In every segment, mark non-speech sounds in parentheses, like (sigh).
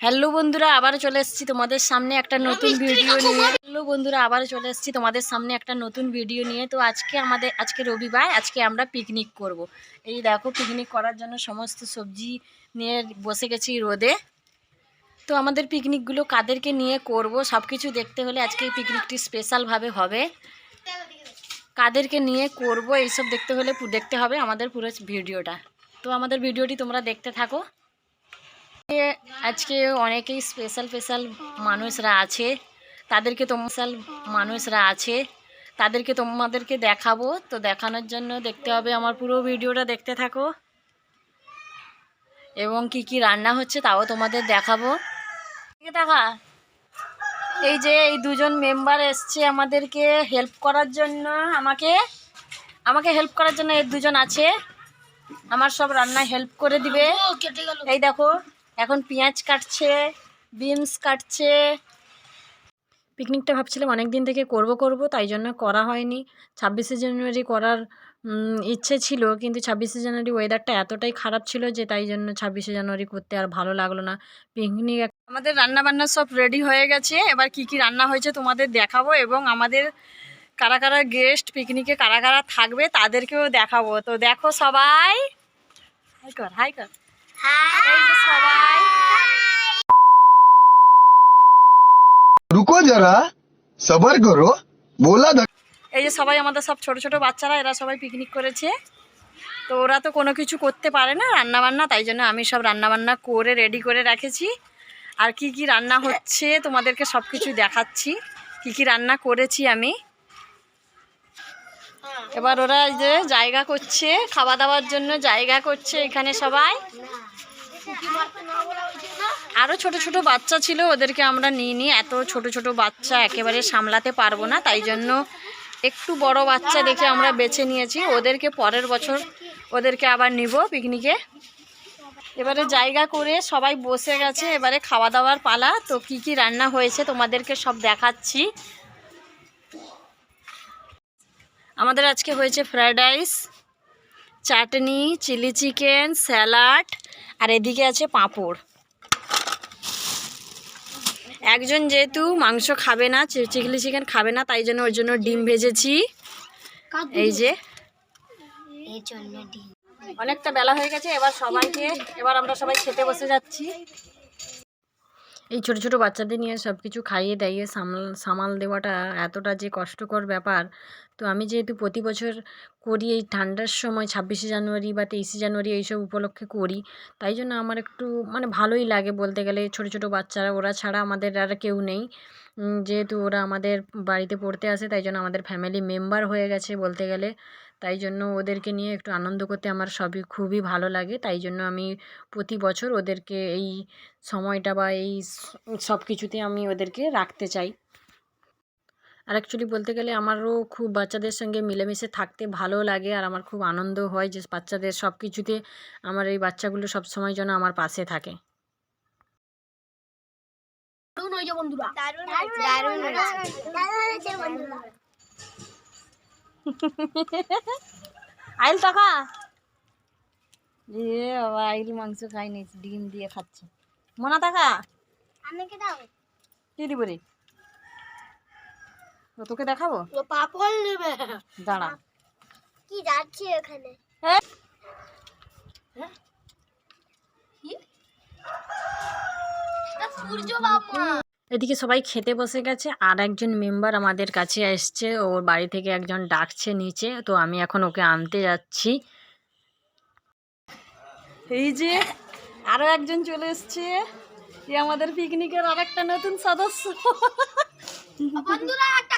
Hello বন্ধুরা আবার চলে এসেছি তোমাদের সামনে একটা নতুন ভিডিও নিয়ে। হ্যালো বন্ধুরা আবার চলে এসেছি তোমাদের সামনে একটা নতুন ভিডিও নিয়ে। তো আজকে আমাদের আজকে রবিবার আজকে আমরা পিকনিক করব। এই দেখো পিকনিক করার জন্য সমস্ত সবজি নিয়ে বসে গেছি রোদে। তো আমাদের পিকনিকগুলো কাদেরকে নিয়ে করব? সব কিছু দেখতে হলে আজকে এই পিকনিকটি স্পেশালভাবে হবে। কাদেরকে নিয়ে করব? এইসব দেখতে হলে দেখতে হবে আমাদের পুরো ভিডিওটা। তো আমাদের ভিডিওটি তোমরা দেখতে থাকো। আজকে অনেকেই স্পেশাল স্পেশাল মানুষরা আছে। তাদেরকে স্পেশাল মানুষরা আছে। তাদেরকে তোমাদেরকে দেখাবো। তো দেখানোর জন্য দেখতে হবে আমার পুরো ভিডিওটা দেখতে থাকো। এবং কি কি রান্না হচ্ছে তাও তোমাদের দেখাবো। দেখা এই যে এই দুজন মেম্বার এসছে আমাদেরকে হেল্প করার জন্য। আমাকে আমাকে হেল্প করার জন্য এই দুজন আছে। আমার সব রান্নায় হেল্প করে দিবে। এই দেখো এখন পেঁয়াজ কাটছে, বিনস কাটছে। পিকনিকটা ভাবছিলাম অনেক দিন থেকে করব করব, তাই জন্য করা হয়নি। ছাব্বিশে জানুয়ারি করার ইচ্ছে ছিল, কিন্তু ছাব্বিশে জানুয়ারি ওয়েদারটা এতটাই খারাপ ছিল যে তাই জন্য ছাব্বিশে জানুয়ারি করতে আর ভালো লাগল না। পিকনিক আমাদের রান্না বান্না সব রেডি হয়ে গেছে। এবার কি কি রান্না হয়েছে তোমাদের দেখাবো এবং আমাদের কারা কারা গেস্ট পিকনিকে কারা কারা থাকবে তাদেরকেও দেখাবো। তো দেখো সবাই। হাই কর হাই কর এই যে সবাই রুকো যারা সবার করো বলা এই যে সবাই আমাদের সব ছোট ছোট বাচ্চারা, এরা সবাই পিকনিক করেছে। তো ওরা তো কোনো কিছু করতে পারে না রান্নাবান্না, তাই জন্য আমি সব রান্নাবান্না করে রেডি করে রেখেছি। আর কি কি রান্না হচ্ছে, তোমাদেরকে সব কিছু দেখাচ্ছি। কি কি রান্না করেছি আমি। এবার ওরা এই যে জায়গা করছে, খাওয়া দাওয়ার জন্য জায়গা করছে এখানে সবাই। আরও ছোট ছোট বাচ্চা ছিল, ওদেরকে আমরা নিয়ে নিই এত ছোট ছোট বাচ্চা একেবারে সামলাতে পারব না, তাই জন্য একটু বড় বাচ্চা দেখে আমরা বেছে নিয়েছি। ওদেরকে পরের বছর ওদেরকে আবার নিব পিকনিকে। এবারে জায়গা করে সবাই বসে গেছে, এবারে খাওয়া দাওয়ার পালা। তো কি কি রান্না হয়েছে তোমাদেরকে সব দেখাচ্ছি। আমাদের আজকে হয়েছে fried rice chutney chilli chicken salad আর এদিকে আছে পাঁপড়। একজন যেহেতু মাংস খাবে না চিকলি চিকেন খাবে না তাই জন্য ওর জন্য ডিম ভেজেছি। এই যে। অনেকটা বেলা হয়ে গেছে এবার সবাইকে এবার আমরা সবাই খেতে বসে যাচ্ছি। এই ছোট ছোট বাচ্চাদের নিয়ে সব কিছু খাইয়ে দাইয়ে সামাল সামাল দেওয়াটা এতটা যে কষ্টকর ব্যাপার তো আমি যেহেতু প্রতি বছর করি এই ঠান্ডার সময় ছাব্বিশে জানুয়ারি বা তেইশে জানুয়ারি এইসব উপলক্ষে করি, তাই জন্য আমার একটু মানে ভালোই লাগে বলতে গেলে ছোট ছোট বাচ্চারা, ওরা ছাড়া আমাদের আর কেউ নেই। যেহেতু ওরা আমাদের বাড়িতে পড়তে আসে, তাই জন্য আমাদের ফ্যামিলি মেম্বার হয়ে গেছে বলতে গেলে। তাই জন্য ওদেরকে নিয়ে একটু আনন্দ করতে আমার সবই, খুবই ভালো লাগে। তাই জন্য আমি প্রতি বছর ওদেরকে এই সময়টা বা এই সব কিছুতে আমি ওদেরকে রাখতে চাই। আর অ্যাকচুয়ালি বলতে গেলে আমারও খুব বাচ্চাদের সঙ্গে মিলেমিশে থাকতে ভালো লাগে আর আমার খুব আনন্দ হয় যে বাচ্চাদের সব কিছুতে আমার এই বাচ্চাগুলো সব সময় যেন আমার পাশে থাকে। (laughs) আইল টাকা এ বাবা আইল মাংস খাই নি ডিম দিয়ে খাচ্ছে। মোনা টাকা আমাকে দাও কি দিব রে? তোকে দেখাবো? পাপড় নেবে। দাঁড়া। কি যাচ্ছে এখানে? হ্যাঁ? সূর্য বাবা এদিকে সবাই খেতে বসে গেছে আর একজন মেম্বার আমাদের কাছে এসছে ওর বাড়ি থেকে একজন ডাকছে নিচে তো আমি এখন ওকে আনতে যাচ্ছি। এই যে আরও একজন চলে এসছে এ আমাদের পিকনিকের আর একটা নতুন সদস্য। বন্ধুরা একটা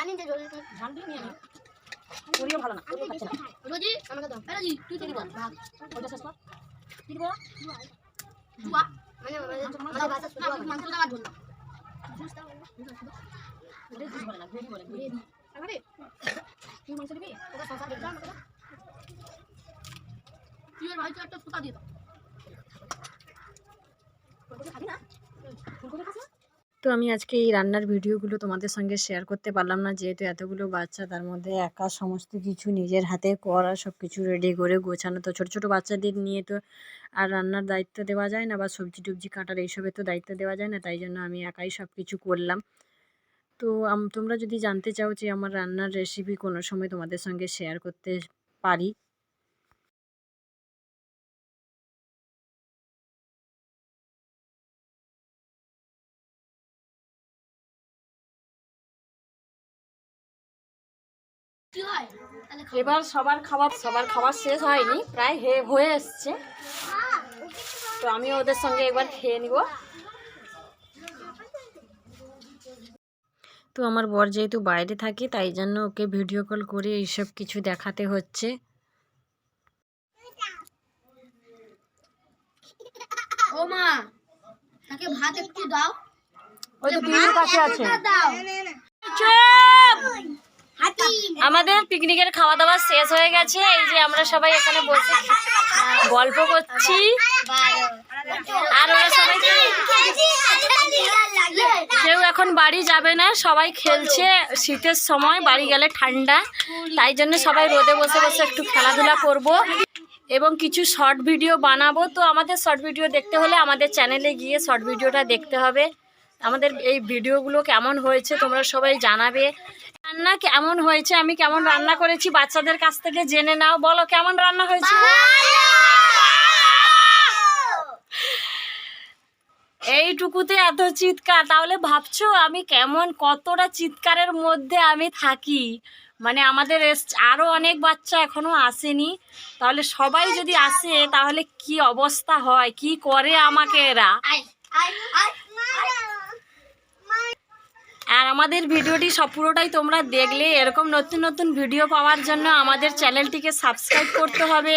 না যে ঝোল দিতে ঝাল দিয়ে নিয়ে নে। করিও ভালো না খাচ্ছে না। রোজি আমাকে দাও। এই রোজি তুই তুই ভাগ ওইটা শেষ কর। কি দিব? জুয়া মানে আমাদের ভাষা শুধু মাংস দেওয়ার জন্য। আরে তুই মাংস দিবি? ওটা শশা দিবি না তুই ওর ভাইকে একটা সুতা দিয়ে দাও। ফুলকপি খাবি না? ফুলকপি খাবি না? তো আমি আজকে এই রান্নার ভিডিওগুলো তোমাদের সঙ্গে শেয়ার করতে পারলাম না। যেহেতু এতগুলো বাচ্চা, তার মধ্যে একা সমস্ত কিছু নিজের হাতে করা সব কিছু রেডি করে গোছানো। তো ছোটো ছোটো বাচ্চাদের নিয়ে তো আর রান্নার দায়িত্ব দেওয়া যায় না বা সবজি টবজি কাটার এইসবের তো দায়িত্ব দেওয়া যায় না, তাই জন্য আমি একাই সব কিছু করলাম। তো তোমরা যদি জানতে চাও যে আমার রান্নার রেসিপি কোনো সময় তোমাদের সঙ্গে শেয়ার করতে পারি এবার সবার খাবার সবার খাবার শেষ হয়নি প্রায় হে হয়ে এসছে। তো আমি ওদের সঙ্গে একবার খেয়ে নিব। তো আমার বর যেহেতু বাইরে থাকে তাই জন্য ওকে ভিডিও কল করে এইসব কিছু দেখাতে হচ্ছে। (laughs) ও মা তাকে ভাত একটু দাও। ওই তো কাছে আছে। দাও। আমাদের পিকনিকের খাওয়া দাওয়া শেষ হয়ে গেছে। এই যে আমরা সবাই এখানে বসে গল্প করছি। আর ওরা সবাই কেউ এখন বাড়ি যাবে না, সবাই খেলছে শীতের সময়, বাড়ি গেলে ঠান্ডা। তাই জন্য সবাই রোদে বসে বসে একটু খেলাধুলা করব। এবং কিছু শর্ট ভিডিও বানাবো। তো আমাদের শর্ট ভিডিও দেখতে হলে আমাদের চ্যানেলে গিয়ে শর্ট ভিডিওটা দেখতে হবে। আমাদের এই ভিডিওগুলো কেমন হয়েছে তোমরা সবাই জানাবে। রান্না কেমন হয়েছে? আমি কেমন রান্না করেছি? বাচ্চাদের কাছ থেকে জেনে নাও। বলো কেমন রান্না হয়েছে? এইটুকুতে এত চিৎকার। তাহলে ভাবছ আমি কেমন কতটা চিৎকারের মধ্যে আমি থাকি? মানে আমাদের এস- আরও অনেক বাচ্চা এখনও আসেনি। তাহলে সবাই যদি আসে তাহলে কি অবস্থা হয়? কি করে আমাকে এরা? আর আমাদের ভিডিওটি সব পুরোটাই তোমরা দেখলে। এরকম নতুন নতুন ভিডিও পাওয়ার জন্য আমাদের চ্যানেলটিকে সাবস্ক্রাইব করতে হবে।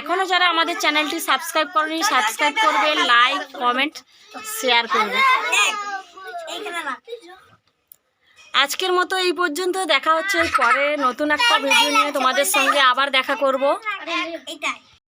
এখনও যারা আমাদের চ্যানেলটি সাবস্ক্রাইব করেনি, সাবস্ক্রাইব করবে, লাইক, কমেন্ট, শেয়ার করবে। আজকের মতো এই পর্যন্ত। দেখা হচ্ছে পরে নতুন একটা ভিডিও নিয়ে তোমাদের সঙ্গে আবার দেখা করব।